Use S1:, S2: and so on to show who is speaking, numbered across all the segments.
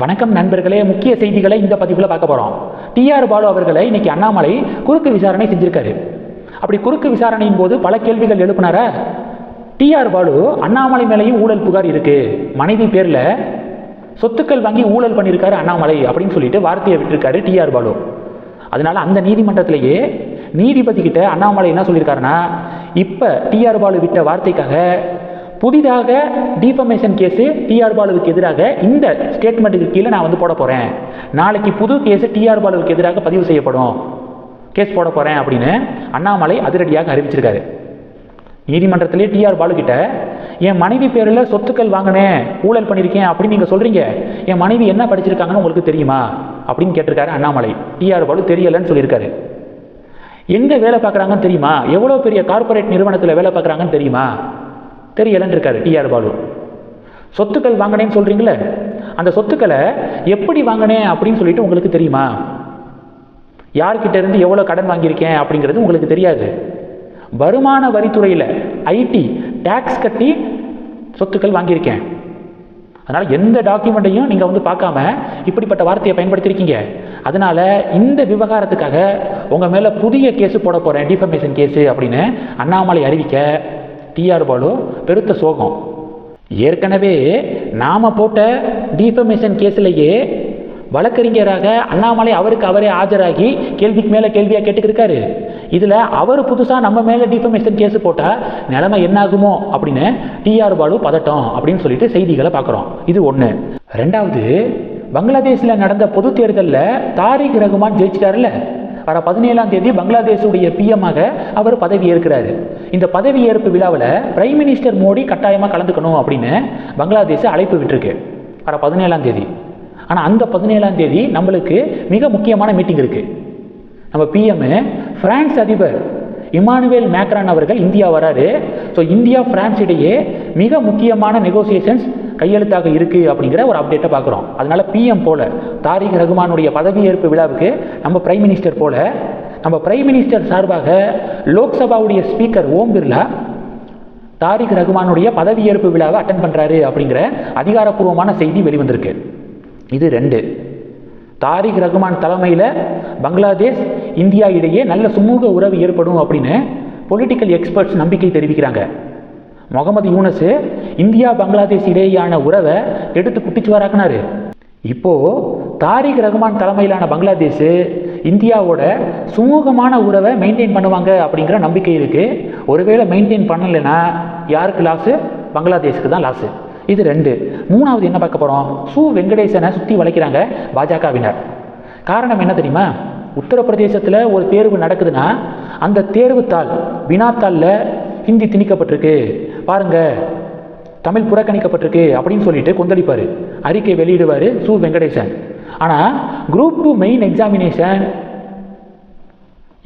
S1: வணக்கம் நண்பர்களே முக்கிய செய்திகளை இந்த பதிவில் பார்க்க போகிறோம் டிஆர் பாலு அவர்களை இன்னைக்கு அண்ணாமலை குறுக்கு விசாரணை செஞ்சிருக்காரு. அப்படி குறுக்கு விசாரணையின் போது பல கேள்விகள் எழுப்பினார? டிஆர் பாலு அண்ணாமலை மேலேயும் ஊழல் புகார் இருக்கு. மனைவி பேரில் சொத்துக்கள் வாங்கி ஊழல் பண்ணியிருக்காரு அண்ணாமலை அப்படின்னு சொல்லிட்டு வார்த்தையை விட்டுருக்காரு டிஆர் பாலு. அதனால அந்த நீதிமன்றத்திலேயே நீதிபதி கிட்ட அண்ணாமலை என்ன சொல்லியிருக்காருன்னா இப்போ டிஆர் பாலு விட்ட வார்த்தைக்காக புதிதாக டிஃபமேஷன் கேஸு டிஆர் பாலுவுக்கு எதிராக இந்த ஸ்டேட்மெண்ட்டுக்கு கீழே நான் வந்து போட போகிறேன் நாளைக்கு புது கேஸு டிஆர் பாலுவுக்கு எதிராக பதிவு செய்யப்படும். கேஸ் போட போகிறேன் அப்படின்னு அண்ணாமலை அதிரடியாக அறிவிச்சிருக்காரு. நீதிமன்றத்திலே டிஆர் பாலு என் மனைவி பேரில் சொத்துக்கள் வாங்கினேன் ஊழல் பண்ணியிருக்கேன் அப்படின்னு நீங்கள் சொல்கிறீங்க என் மனைவி என்ன படிச்சிருக்காங்கன்னு உங்களுக்கு தெரியுமா? அப்படின்னு கேட்டிருக்காரு அண்ணாமலை. டிஆர் பாலு தெரியலைன்னு சொல்லியிருக்காரு. எங்கே வேலை பார்க்குறாங்கன்னு தெரியுமா? எவ்வளோ பெரிய கார்ப்பரேட் நிறுவனத்தில் வேலை பார்க்குறாங்கன்னு தெரியுமா? தெரியலன்னு இருக்காரு டிஆர் பாலு. சொத்துக்கள் வாங்கினேன்னு சொல்கிறீங்களே அந்த சொத்துக்களை எப்படி வாங்கினேன் அப்படின்னு சொல்லிட்டு உங்களுக்கு தெரியுமா? யார்கிட்ட இருந்து எவ்வளோ கடன் வாங்கியிருக்கேன் அப்படிங்கிறது உங்களுக்கு தெரியாது. வருமான வரித்துறையில் ஐடி டேக்ஸ் கட்டி சொத்துக்கள் வாங்கியிருக்கேன். அதனால் எந்த டாக்குமெண்ட்டையும் நீங்கள் வந்து பார்க்காம இப்படிப்பட்ட வார்த்தையை பயன்படுத்தியிருக்கீங்க அதனால் இந்த விவகாரத்துக்காக உங்கள் மேலே புதிய கேஸு போட போகிறேன் டிஃபமேஷன் கேஸு அப்படின்னு அண்ணாமலை அறிவிக்க டிஆர் பாலு பெருத்த சோகம். ஏற்கனவே நாம் போட்ட டிஃபமேஷன் கேஸ்லேயே வழக்கறிஞராக அண்ணாமலை அவருக்கு அவரே ஆஜராகி கேள்விக்கு மேலே கேள்வியாக கேட்டுக்கிருக்காரு. இதில் அவர் புதுசாக நம்ம மேலே டிஃபமேஷன் கேஸ் போட்டால் நிலைமை என்னாகுமோ அப்படின்னு டிஆர் பாலு பதட்டம் அப்படின்னு சொல்லிட்டு செய்திகளை பார்க்குறோம். இது ஒன்று ரெண்டாவது பங்களாதேஷில் நடந்த பொது தேர்தலில் தாரிக் ரகுமான் ஜெயிச்சிட்டார்ல வர பதினேழாம் தேதி பங்களாதேஷுடைய பிஎம்மாக அவர் பதவி ஏற்கிறாரு. இந்த பதவி ஏற்பு விழாவில் பிரைம் மினிஸ்டர் மோடி கட்டாயமாக கலந்துக்கணும் அப்படின்னு பங்களாதேஷ் அழைப்பு விட்டுருக்கு. வர பதினேழாம் தேதி. ஆனால் அந்த பதினேழாம் தேதி நம்மளுக்கு மிக முக்கியமான மீட்டிங் இருக்குது நம்ம பிஎம் பிரான்ஸ் அதிபர் இமானுவேல் மேக்ரான் அவர்கள் இந்தியா வராரு. ஸோ இந்தியா பிரான்ஸ் இடையே மிக முக்கியமான நெகோசியேஷன்ஸ் கையெழுத்தாக இருக்குது அப்படிங்கிற ஒரு அப்டேட்டை பார்க்குறோம். அதனால பிஎம் போல தாரிக் ரகுமானுடைய பதவியேற்பு விழாவுக்கு நம்ம பிரைம் மினிஸ்டர் போல நம்ம பிரைம் மினிஸ்டர் சார்பாக லோக்சபாவுடைய ஸ்பீக்கர் ஓம் பிர்லா தாரிக் ரகுமானுடைய பதவியேற்பு விழாவை அட்டன் பண்ணுறாரு அப்படிங்கிற அதிகாரப்பூர்வமான செய்தி வெளிவந்திருக்கு. இது ரெண்டு. தாரிக் ரகுமான் தலைமையில் பங்களாதேஷ் இந்தியா இடையே நல்ல சுமூக உறவு ஏற்படும் அப்படின்னு பொலிட்டிக்கல் எக்ஸ்பர்ட்ஸ் நம்பிக்கை தெரிவிக்கிறாங்க. முகமது யூனஸு இந்தியா பங்களாதேஷ் இடையேயான உறவை எடுத்து குட்டிச்சுவாராக்குனாரு. இப்போ தாரிக் ரஹ்மான் தலைமையிலான பங்களாதேஷ் இந்தியாவோட சுமூகமான உறவை மெயின்டைன் பண்ணுவாங்க அப்படிங்கிற நம்பிக்கை இருக்குது ஒருவேளை மெயின்டைன் பண்ணலைன்னா யாருக்கு லாஸு பங்களாதேஷுக்கு தான் லாஸு இது ரெண்டு. மூணாவது என்ன பார்க்க போகிறோம் சு. வெங்கடேசனை சுற்றி வளைக்கிறாங்க பாஜகவினர். காரணம் என்ன தெரியுமா? உத்தரப்பிரதேசத்தில் ஒரு தேர்வு நடக்குதுன்னா அந்த தேர்வு தாள் வினாத்தாளில் ஹிந்தி திணிக்கப்பட்டிருக்கு. பாருங்க. தமிழ் புறக்கணிக்கப்பட்டிருக்கு அப்படின்னு சொல்லிட்டு கொந்தளிப்பார். அறிக்கை வெளியிடுவார் சு. வெங்கடேசன். ஆனால் group two main examination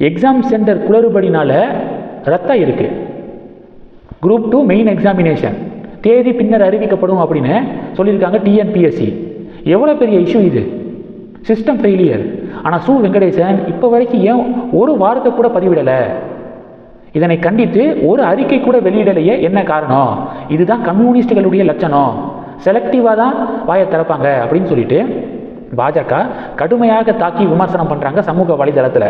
S1: exam centre குளறுபடினால ரத்தம் இருக்கு. குரூப் டூ மெயின் எக்ஸாமினேஷன் தேதி பின்னர் அறிவிக்கப்படும் அப்படின்னு சொல்லியிருக்காங்க டிஎன்பிஎஸ்சி எவ்வளோ பெரிய இஷ்யூ இது? சிஸ்டம் ஃபெயிலியர் ஆனால் சு. வெங்கடேசன் இப்போ வரைக்கும் ஏன் ஒரு வாரத்தை கூட பதிவிடலை? இதனை கண்டித்து ஒரு அறிக்கை கூட வெளியிடலையே என்ன காரணம்? இதுதான் கம்யூனிஸ்டுகளுடைய லட்சணம். செலக்டிவாக தான் வாயை திறப்பாங்க அப்படின்னு சொல்லிட்டு பாஜக கடுமையாக தாக்கி விமர்சனம் பண்ணுறாங்க சமூக வலைதளத்தில்.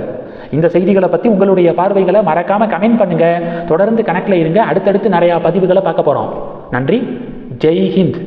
S1: இந்த செய்திகளை பற்றி உங்களுடைய பார்வைகளை மறக்காமல் கமெண்ட் பண்ணுங்கள் தொடர்ந்து கணக்கில் இருங்க. அடுத்தடுத்து நிறையா பதிவுகளை பார்க்க போகிறோம் நன்றி. ஜெய் ஹிந்த்.